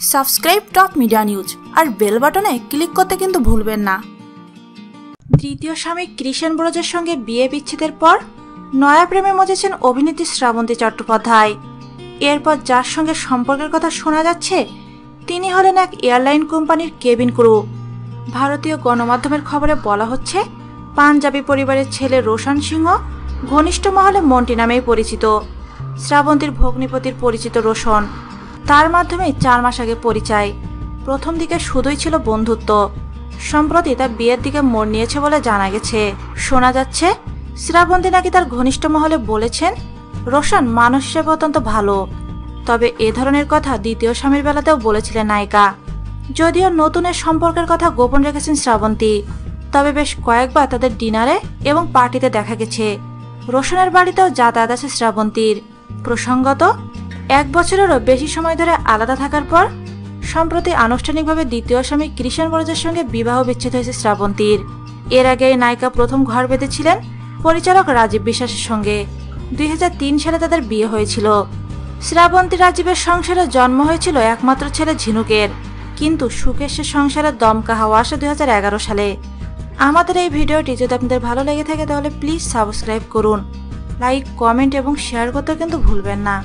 Subscribe top media news আর bell বাটনে click করতে কিন্তু ভুলবেন না। তৃতীয় স্বামী কৃষণ ব্রজের সঙ্গে বিয়ে বিচ্ছেদের পর নয়া প্রেমে মজেছেন অভিনেত্রী শ্রাবন্তী চট্টোপাধ্যায়। এরপর যার সঙ্গে সম্পর্কের কথা শোনা যাচ্ছে, তিনি হলেন এক এয়ারলাইন কোম্পানির কেবিন ক্রু। ভারতীয় গণমাধ্যমের খবরে বলা হচ্ছে, পাঞ্জাবি পরিবারের ছেলে রোশন সিংহ ঘনিষ্ঠ মহলে মন্টি নামেই পরিচিত। শ্রাবন্তীর ভগ্নিপতির পরিচিত রোশন। তার মাধ্যমে চার মাস আগে পরিচয়। প্রথম দিকে শুধুই ছিল বন্ধুত্ব। সম্প্রতি তার বিয়ের দিকে মোড় নিয়েছে বলে জানা গেছে। শোনা যাচ্ছে শ্রাবন্তী নাকি তার ঘনিষ্ঠ মহলে বলেছেন, রোশন মানুষ হিসেবে অত্যন্ত ভালো। তবে এ ধরনের কথা দ্বিতীয় স্বামীর বেলাতেও বলেছিলেন নায়িকা। যদিও নতুনের সম্পর্কের কথা গোপন রেখেছেন শ্রাবন্তী। তবে বেশ কয়েকবার তাদের ডিনারে এবং পার্টিতে দেখা গেছে। রোশনের বাড়িতেও যাতায়াত আছে শ্রাবন্তীর। প্রসঙ্গত এক বছরেরও বেশি সময় ধরে আলাদা থাকার পর, সম্প্রতি আনুষ্ঠানিকভাবে দ্বিতীয় স্বামী কৃষণ বরজের সঙ্গে বিবাহ বিচ্ছেদ হয়েছে শ্রাবন্তীর। এর আগে নায়িকা প্রথম ঘর বেঁধেছিলেন পরিচালক রাজীব বিশ্বাসের সঙ্গে। দুই হাজার তিন সালে তাদের বিয়ে হয়েছিল। শ্রাবন্তী রাজীবের সংসারে জন্ম হয়েছিল একমাত্র ছেলে ঝিনুকের, কিন্তু সুকেশের সংসারে দমকা হাওয়া আসে দুই হাজার এগারো সালে। আমাদের এই ভিডিওটি যদি আপনাদের ভালো লেগে থাকে তাহলে প্লিজ সাবস্ক্রাইব করুন, লাইক, কমেন্ট এবং শেয়ার করতে কিন্তু ভুলবেন না।